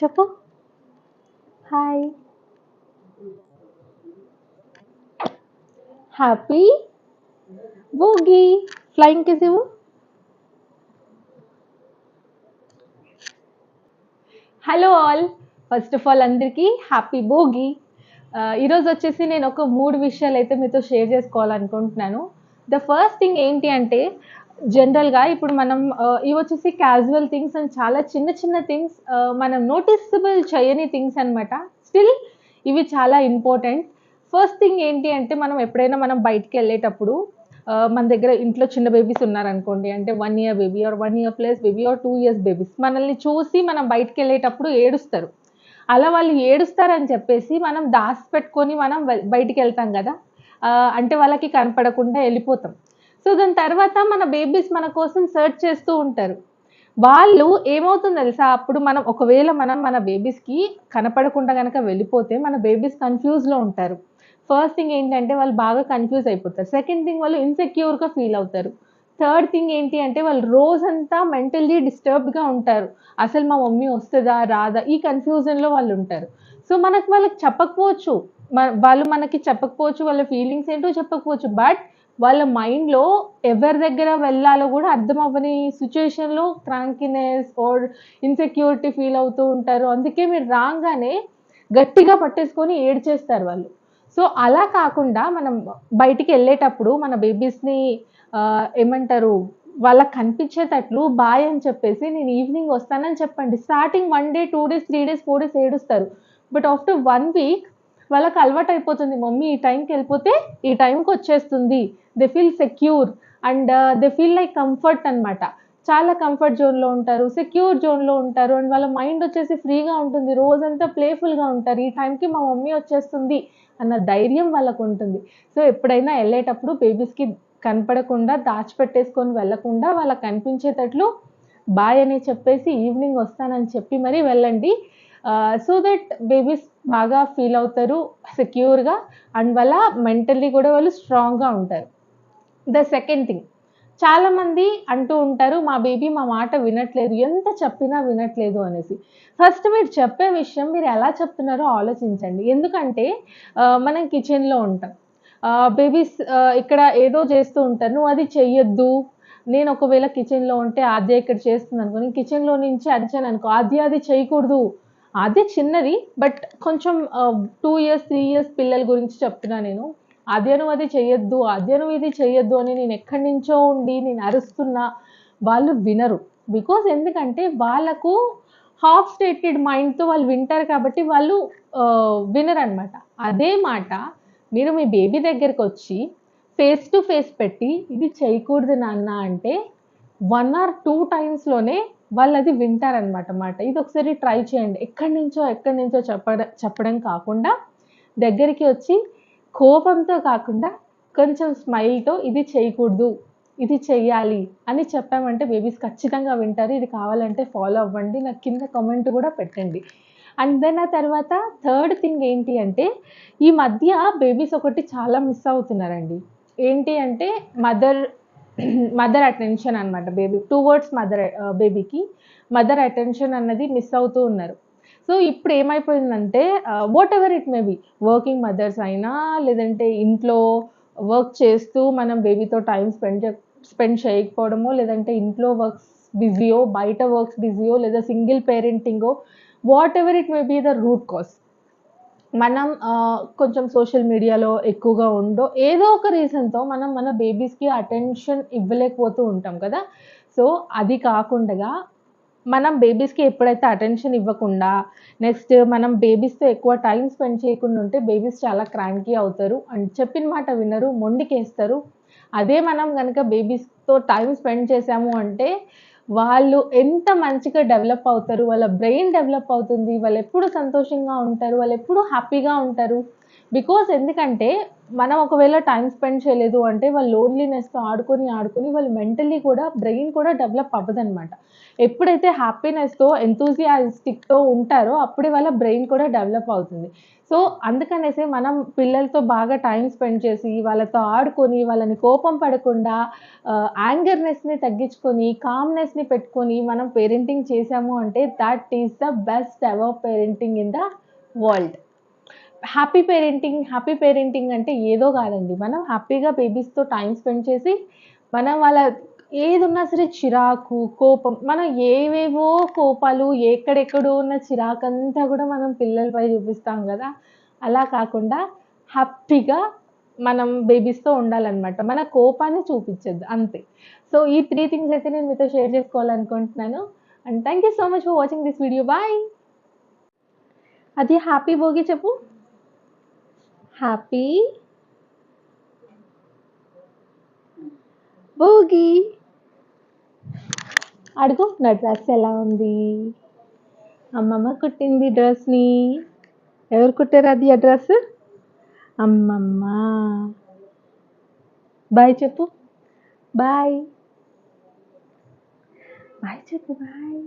చెప్పు. Hi happy Bhogi flying kiss ఇవ్వు hello all first of all అందరికీ happy Bhogi ఈరోజు వచ్చేసి నేను ఒక మూడు విషయాలు అయితే మీతో షేర్ చేసుకోవాలనుకుంటున్నాను. ద ఫస్ట్ థింగ్ ఏంటి అంటే జనరల్గా ఇప్పుడు మనం ఇవి వచ్చేసి క్యాజువల్ థింగ్స్ అండ్ చాలా చిన్న చిన్న థింగ్స్ మనం నోటీసబుల్ చేయని థింగ్స్ అన్నమాట. స్టిల్ ఇవి చాలా ఇంపార్టెంట్ ఫస్ట్ థింగ్ ఏంటి అంటే మనం ఎప్పుడైనా మనం బయటికి వెళ్ళేటప్పుడు మన దగ్గర ఇంట్లో చిన్న బేబీస్ ఉన్నారనుకోండి అంటే one year baby or one year plus baby or two years babies మనల్ని చూసి మనం బయటికి వెళ్ళేటప్పుడు ఏడుస్తారు. అలా వాళ్ళు ఏడుస్తారని చెప్పేసి మనం దాసి పెట్టుకొని మనం బయటికి వెళ్తాం కదా. అంటే వాళ్ళకి కనపడకుండా వెళ్ళిపోతాం. సో దాని తర్వాత మన బేబీస్ మన కోసం సెర్చ్ చేస్తూ ఉంటారు. వాళ్ళు ఏమవుతుంది తెలుసా? అప్పుడు మనం ఒకవేళ మనం మన బేబీస్కి కనపడకుండా కనుక వెళ్ళిపోతే మన బేబీస్ కన్ఫ్యూజ్లో ఉంటారు. ఫస్ట్ థింగ్ ఏంటంటే వాళ్ళు బాగా కన్ఫ్యూజ్ అయిపోతారు. సెకండ్ థింగ్ వాళ్ళు ఇన్సెక్యూర్గా ఫీల్ అవుతారు. థర్డ్ థింగ్ ఏంటి అంటే వాళ్ళు రోజంతా మెంటల్లీ డిస్టర్బ్డ్గా ఉంటారు. అసలు మా మమ్మీ వస్తుందా? రాదా? ఈ కన్ఫ్యూజన్లో వాళ్ళు ఉంటారు. సో మనకు వాళ్ళకి చెప్పకపోవచ్చు. మ- వాళ్ళు మనకి చెప్పకపోవచ్చు. వాళ్ళ ఫీలింగ్స్ ఏంటో చెప్పకపోవచ్చు. బట్ వాళ్ళ మైండ్లో ఎవరి దగ్గర వెళ్ళాలో కూడా అర్థం అవ్వని సిచ్యుయేషన్లో క్రాంకినెస్ ఆర్ ఇన్సెక్యూరిటీ ఫీల్ అవుతూ ఉంటారు. అందుకే మీరు రాగానే గట్టిగా పట్టేసుకొని ఏడ్చేస్తారు వాళ్ళు. సో అలా కాకుండా మనం బయటికి వెళ్ళేటప్పుడు మన బేబీస్ని ఏమంటారు వాళ్ళకి కనిపించేటట్లు బాయ్ అని చెప్పేసి నేను ఈవినింగ్ వస్తానని చెప్పండి. Starting one day two days three days four days ఏడుస్తారు. బట్ ఆఫ్టర్ వన్ వీక్ వాళ్ళకి అలవాటు అయిపోతుంది. మమ్మీ ఈ టైంకి వెళ్ళిపోతే ఈ టైంకి వచ్చేస్తుంది. They feel secure and they feel like comfort అన్నమాట. చాలా కంఫర్ట్ జోన్లో ఉంటారు సెక్యూర్ జోన్లో ఉంటారు అండ్ వాళ్ళ మైండ్ వచ్చేసి ఫ్రీగా ఉంటుంది. రోజంతా ప్లేఫుల్గా ఉంటారు. ఈ టైంకి మా మమ్మీ వచ్చేస్తుంది అన్న ధైర్యం వాళ్ళకు ఉంటుంది. సో ఎప్పుడైనా వెళ్ళేటప్పుడు బేబీస్కి కనపడకుండా దాచిపెట్టేసుకొని వెళ్ళకుండా వాళ్ళకి కనిపించేటట్లు బాయ్ అని చెప్పేసి ఈవినింగ్ వస్తానని చెప్పి మరీ వెళ్ళండి. సో దట్ బేబీస్ బాగా ఫీల్ అవుతారు సెక్యూర్గా అండ్ వాళ్ళ మెంటల్లీ కూడా వాళ్ళు స్ట్రాంగ్గా ఉంటారు. ద సెకండ్ థింగ్ చాలామంది అంటూ ఉంటారు మా బేబీ మా మాట వినట్లేదు ఎంత చెప్పినా వినట్లేదు అనేసి. ఫస్ట్ మీరు చెప్పే విషయం మీరు ఎలా చెప్తున్నారో ఆలోచించండి. ఎందుకంటే మనం కిచెన్లో ఉంటాం. బేబీస్ ఇక్కడ ఏదో చేస్తూ ఉంటారు నువ్వు అది చెయ్యొద్దు. నేను ఒకవేళ కిచెన్లో ఉంటే ఆద్య ఇక్కడ చేస్తుంది అనుకో నేను కిచెన్లో నుంచి అరిచాను అనుకో ఆద్య అది చేయకూడదు. అది చిన్నది బట్ కొంచెం టూ ఇయర్స్ త్రీ ఇయర్స్ పిల్లల గురించి చెప్తున్నా నేను. అదేను అది చెయ్యొద్దు అదేను ఇది చెయ్యొద్దు అని నేను ఎక్కడి నుంచో ఉండి నేను అరుస్తున్నా వాళ్ళు వినరు. బికాజ్ ఎందుకంటే వాళ్ళకు హాఫ్ స్టేటెడ్ మైండ్తో వాళ్ళు వింటారు కాబట్టి వాళ్ళు వినరు అనమాట అదే మాట మీరు మీ బేబీ దగ్గరికి వచ్చి ఫేస్ టు ఫేస్ పెట్టి ఇది చేయకూడదు నాన్న అంటే వన్ ఆర్ టూ టైమ్స్లోనే వాళ్ళు అది వింటారనమాట మాట. ఇది ఒకసారి ట్రై చేయండి. ఎక్కడి నుంచో ఎక్కడి నుంచో చెప్పడం చెప్పడం కాకుండా దగ్గరికి వచ్చి కోపంతో కాకుండా కొంచెం స్మైల్తో ఇది చేయకూడదు ఇది చెయ్యాలి అని చెప్పామంటే బేబీస్ ఖచ్చితంగా వింటారు. ఇది కావాలంటే ఫాలో అవ్వండి. నాకు కింద కామెంట్ కూడా పెట్టండి. అండ్ దెన్ ఆ తర్వాత థర్డ్ థింగ్ ఏంటి అంటే ఈ మధ్య బేబీస్ ఒకటి చాలా మిస్ అవుతున్నారండి. ఏంటి అంటే మదర్ మదర్ అటెన్షన్ అనమాట బేబీ టూ వర్డ్స్ మదర్ బేబీకి మదర్ అటెన్షన్ అన్నది మిస్ అవుతూ ఉన్నారు. సో ఇప్పుడు ఏమైపోయిందంటే whatever it may be working mothers అయినా లేదంటే ఇంట్లో వర్క్ చేస్తూ మనం బేబీతో టైం స్పెండ్ స్పెండ్ చేయకపోవడమో లేదంటే ఇంట్లో వర్క్స్ బిజీయో బయట వర్క్స్ బిజీయో లేదా single పేరెంటింగో whatever it may be the root cause మనం కొంచెం సోషల్ మీడియాలో ఎక్కువగా ఉండో ఏదో ఒక రీజన్తో మనం మన బేబీస్కి అటెన్షన్ ఇవ్వలేకపోతూ ఉంటాం కదా. సో అది కాకుండా మనం బేబీస్కి ఎప్పుడైతే అటెన్షన్ ఇవ్వకుండా నెక్స్ట్ మనం బేబీస్తో ఎక్కువ టైం స్పెండ్ చేయకుండా ఉంటే బేబీస్ చాలా క్రాంకీ అవుతారు. అండ్ చెప్పిన మాట వినరు మొండికేస్తారు. అదే మనం కనుక బేబీస్తో టైం స్పెండ్ చేసాము అంటే వాళ్ళు ఎంత మంచిగా డెవలప్ అవుతారు వాళ్ళ బ్రెయిన్ డెవలప్ అవుతుంది వాళ్ళు ఎప్పుడు సంతోషంగా ఉంటారు వాళ్ళు ఎప్పుడు హ్యాపీగా ఉంటారు. బికాస్ ఎందుకంటే మనం ఒకవేళ టైం స్పెండ్ చేయలేదు అంటే వాళ్ళు లోన్లీనెస్తో ఆడుకొని ఆడుకొని వాళ్ళు మెంటలీ కూడా బ్రెయిన్ కూడా డెవలప్ అవ్వదనమాట ఎప్పుడైతే హ్యాపీనెస్తో ఎంతూజియాస్టిక్తో ఉంటారో అప్పుడే వాళ్ళ బ్రెయిన్ కూడా డెవలప్ అవుతుంది. సో అందుకనేసి మనం పిల్లలతో బాగా టైం స్పెండ్ చేసి వాళ్ళతో ఆడుకొని వాళ్ళని కోపం పడకుండా యాంగర్నెస్ని తగ్గించుకొని కామ్నెస్ని పెట్టుకొని మనం పేరెంటింగ్ చేసాము అంటే that is the best ever parenting in the world happy parenting happy parenting అంటే ఏదో కాదండి. మనం హ్యాపీగా బేబీస్తో టైం స్పెండ్ చేసి మనం వాళ్ళ ఏది ఉన్నా సరే చిరాకు కోపం మనం ఏవేవో కోపాలు ఎక్కడెక్కడో ఉన్న చిరాకు అంతా కూడా మనం పిల్లలపై చూపిస్తాం కదా. అలా కాకుండా హ్యాపీగా మనం బేబీస్తో ఉండాలన్నమాట. మన కోపాన్ని చూపించద్దు అంతే. సో ఈ త్రీ థింగ్స్ అయితే నేను మీతో షేర్ చేసుకోవాలనుకుంటున్నాను. And thank you so much for watching this video bye అది హ్యాపీ భోగి చెప్పు. హ్యాపీ భోగి అడుగు నా డ్రెస్ ఎలా ఉంది? అమ్మమ్మ కుట్టింది డ్రెస్ని. ఎవరు కుట్టారు అది ఆ డ్రెస్? అమ్మమ్మ. బాయ్ చెప్పు. బాయ్ బాయ్ చెప్పు బాయ్